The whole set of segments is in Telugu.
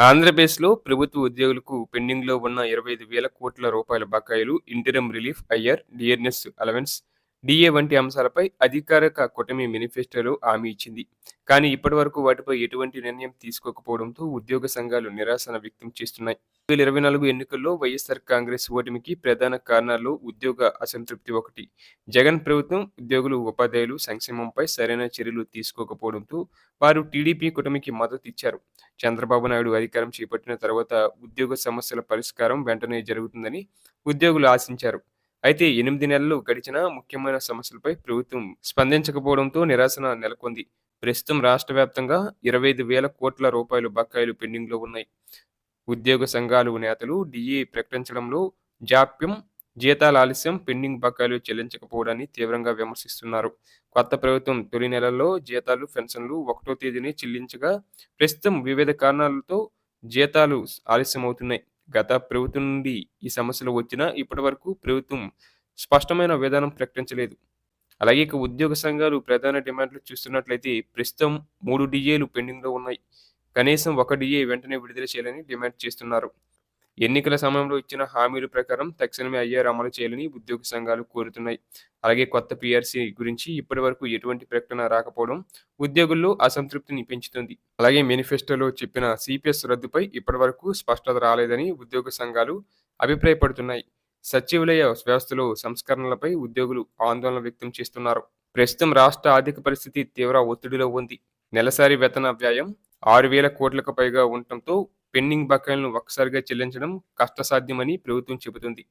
ఆంధ్రప్రదేశ్‌లో ప్రభుత్వ ఉద్యోగులకు పెండింగ్‌లో ఉన్న 25,000 కోట్ల రూపాయల బకాయిలు, ఇంటరం రిలీఫ్, అయ్యర్ డియర్‌నెస్ అలవెన్స్, డిఏ వంటి అంశాలపై అధికారిక కూటమి మేనిఫెస్టోలో హామీ ఇచ్చింది. కానీ ఇప్పటివరకు వాటిపై ఎటువంటి నిర్ణయం తీసుకోకపోవడంతో ఉద్యోగ సంఘాలు నిరాశన వ్యక్తం చేస్తున్నాయి. 2024 ఎన్నికల్లో వైఎస్ఆర్ కాంగ్రెస్ ఓటమికి ప్రధాన కారణాల్లో ఉద్యోగ అసంతృప్తి ఒకటి. జగన్ ప్రభుత్వం ఉద్యోగులు, ఉపాధ్యాయులు సంక్షేమంపై సరైన చర్యలు తీసుకోకపోవడంతో వారు టీడీపీ కూటమికి మద్దతిచ్చారు. చంద్రబాబు నాయుడు అధికారం చేపట్టిన తర్వాత ఉద్యోగ సమస్యల పరిష్కారం వెంటనే జరుగుతుందని ఉద్యోగులు ఆశించారు. అయితే ఎనిమిది నెలలు గడిచినా ముఖ్యమైన సమస్యలపై ప్రభుత్వం స్పందించకపోవడంతో నిరాశన నెలకొంది. ప్రస్తుతం రాష్ట్ర వ్యాప్తంగా 25,000 కోట్ల రూపాయలు బకాయిలు పెండింగ్‌లో ఉన్నాయి. ఉద్యోగ సంఘాలు నేతలు డీఏ ప్రకటించడంలో జాప్యం, జీతాల ఆలస్యం, పెండింగ్ బకాయిలు చెల్లించకపోవడాన్ని తీవ్రంగా విమర్శిస్తున్నారు. కొత్త ప్రభుత్వం తొలి నెలల్లో జీతాలు, పెన్షన్లు ఒకటో తేదీనే చెల్లించగా ప్రస్తుతం వివిధ కారణాలతో జీతాలు ఆలస్యమవుతున్నాయి. గత ప్రభుత్వం నుండి ఈ సమస్యలు వచ్చినా ఇప్పటి వరకు ప్రభుత్వం స్పష్టమైన విధానం ప్రకటించలేదు. అలాగే ఇక ఉద్యోగ సంఘాలు ప్రధాన డిమాండ్లు చూస్తున్నట్లయితే ప్రస్తుతం మూడు డిఏలు పెండింగ్‌లో ఉన్నాయి. కనీసం ఒక డిఏ వెంటనే విడుదల చేయాలని డిమాండ్ చేస్తున్నారు. ఎన్నికల సమయంలో ఇచ్చిన హామీల ప్రకారం తక్షణమే ఐఆర్ అమలు చేయాలని ఉద్యోగ సంఘాలు కోరుతున్నాయి. అలాగే కొత్త పీఆర్సీ గురించి ఇప్పటివరకు ఎటువంటి ప్రకటన రాకపోవడం ఉద్యోగుల్లో అసంతృప్తిని పెంచుతుంది. అలాగే మేనిఫెస్టోలో చెప్పిన సిపిఎస్ రద్దుపై ఇప్పటివరకు స్పష్టత రాలేదని ఉద్యోగ సంఘాలు అభిప్రాయపడుతున్నాయి. సచివాలయ వ్యవస్థలో సంస్కరణలపై ఉద్యోగులు ఆందోళన వ్యక్తం చేస్తున్నారు. ప్రస్తుతం రాష్ట్ర ఆర్థిక పరిస్థితి తీవ్ర ఒత్తిడిలో ఉంది. నెలసరి వేతన వ్యయం ఆరు వేల కోట్లకు పైగా ఉండటంతో పెండింగ్ బకాయిలను ఒక్కసారిగా చెల్లించడం కష్టసాధ్యమని ప్రభుత్వం చెబుతుంది.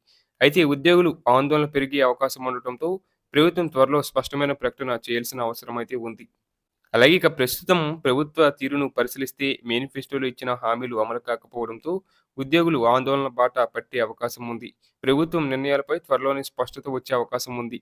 అయితే ఉద్యోగులు ఆందోళన పెరిగే అవకాశం ఉండటంతో ప్రభుత్వం త్వరలో స్పష్టమైన ప్రకటన చేయాల్సిన అవసరమైతే ఉంది. అలాగే ఇక ప్రస్తుతం ప్రభుత్వ తీరును పరిశీలిస్తే మేనిఫెస్టోలో ఇచ్చిన హామీలు అమలు కాకపోవడంతో ఉద్యోగులు ఆందోళన బాట పట్టే అవకాశం ఉంది. ప్రభుత్వం నిర్ణయాలపై త్వరలోనే స్పష్టత వచ్చే అవకాశం ఉంది.